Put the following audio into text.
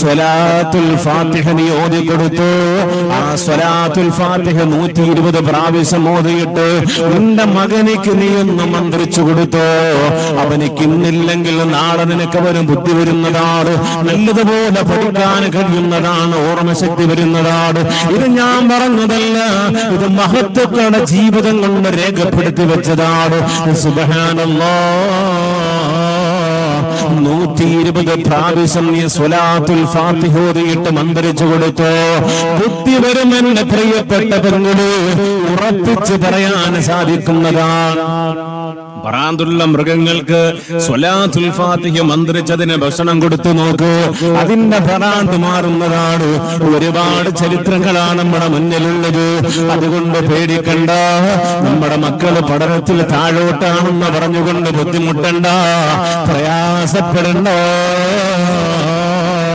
സ്വലാത്തുൽ ഫാത്തിഹ നീ കൊടുത്തു ആ സ്വലാത്തുൽ ഫാത്തിഹ നൂറ്റി ഇരുപത് പ്രാവശ്യം ഓതിയിട്ട് നിന്റെ മകനിക്ക് നീ ഒന്ന് മന്ത്രിച്ചു കൊടുത്തു. അവനിക്ക് ഇന്നില്ലെങ്കിൽ നാളെ നിനക്ക് അവന് ബുദ്ധി വരുന്നതാണ്. നല്ലതുപോലെ പഠിക്കാൻ കഴിയുന്നതാണ് ഓർമ്മശക്തി വരുന്നതാണ്. ഇത് ഞാൻ പറഞ്ഞതല്ല ഇത് മഹത്വക്കളുടെ ജീവിതം കൊണ്ട് രേഖപ്പെടുത്തി വെച്ചതാണ്. സുബഹാനല്ലാ. നൂറ്റി ഇരുപത് പ്രാവശ്യം നീ സ്വലാത്തുൽ മന്ത്രിച്ചു കൊടുത്തു. ബുദ്ധി വരും എന്റെ പ്രിയപ്പെട്ട പെങ്ങൾ ഉറപ്പിച്ച് പറയാൻ സാധിക്കുന്നതാണ്. പറാന്തുള്ള മൃഗങ്ങൾക്ക് സ്വലാത്തുൽ ഫാത്തിഹ മന്ത്രിച്ചതിന് ഭക്ഷണം കൊടുത്തു നോക്കൂ. അതിന്റെ ഭ്രാന്ത് മാറുന്നതാണ്. ഒരുപാട് ചരിത്രങ്ങളാണ് നമ്മുടെ മുന്നിലുള്ളത്. അതുകൊണ്ട് പേടിക്കണ്ട. നമ്മുടെ മക്കൾ പഠനത്തിൽ താഴോട്ടാണെന്ന് പറഞ്ഞുകൊണ്ട് ബുദ്ധിമുട്ടണ്ട. പ്രയാസപ്പെടണ്ട